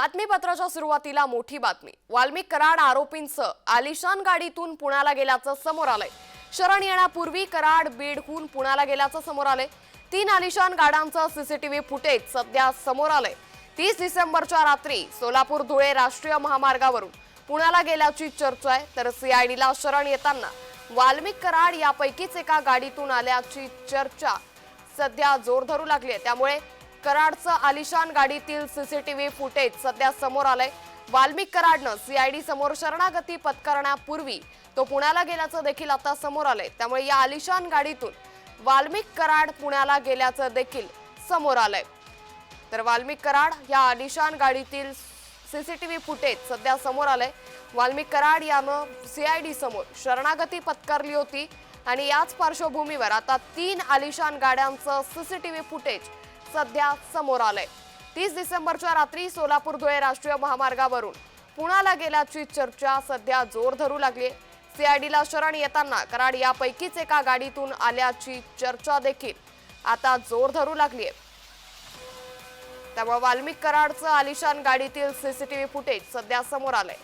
बातमीपत्राच्या सुरुवातीला मोठी बातमी. वाल्मिक कराड आरोपींसह आलिशान गाडीतून पुण्याला गेल्याचं समोर आलंय. शरण येण्यापूर्वी कराड बीडहून पुण्याला गेल्याचं समोर आलंय. तीन आलिशान गाड्यांचं सीसीटीव्ही फुटेज सध्या समोर आलंय. तीस डिसेंबरच्या रात्री सोलापूर धुळे राष्ट्रीय महामार्गावरून पुण्याला गेल्याची चर्चा आहे तर सीआयडीला शरण येताना वाल्मिक कराड यापैकीच एका गाडीतून आल्याची चर्चा सध्या जोर धरू लागली आहे. त्यामुळे कराडचं आलिशान गाडीतील सीसीटीव्ही फुटेज सध्या समोर आलंय. वाल्मिक कराडनं सीआयडी समोर शरणागती पत्करण्यापूर्वी तो पुण्याला गेल्याचं देखील आता समोर आलंय. त्यामुळे या आलिशान गाडीतून वाल्मिक कराड पुण्याला गेल्याचं देखील समोर आलंय. तर वाल्मिक कराड या आलिशान गाडीतील सीसीटीव्ही फुटेज सध्या समोर आलंय. वाल्मिक कराड यानं सीआयडी समोर शरणागती पत्करली होती आणि याच पार्श्वभूमीवर आता तीन आलिशान गाड्यांचं सीसीटीव्ही फुटेज सध्या समोर आलंय. तीस डिसेंबरच्या रात्री सोलापूर धुळे राष्ट्रीय महामार्गावरून पुण्याला गेल्याची चर्चा सध्या जोर धरू लागली सीआयडीला शरण येताना कराड यापैकीच एका गाडीतून आल्याची चर्चा देखील आता जोर धरू लागली आहे. त्यामुळे वाल्मिक कराडचं आलिशान गाडीतील सीसीटीव्ही फुटेज सध्या समोर आलंय.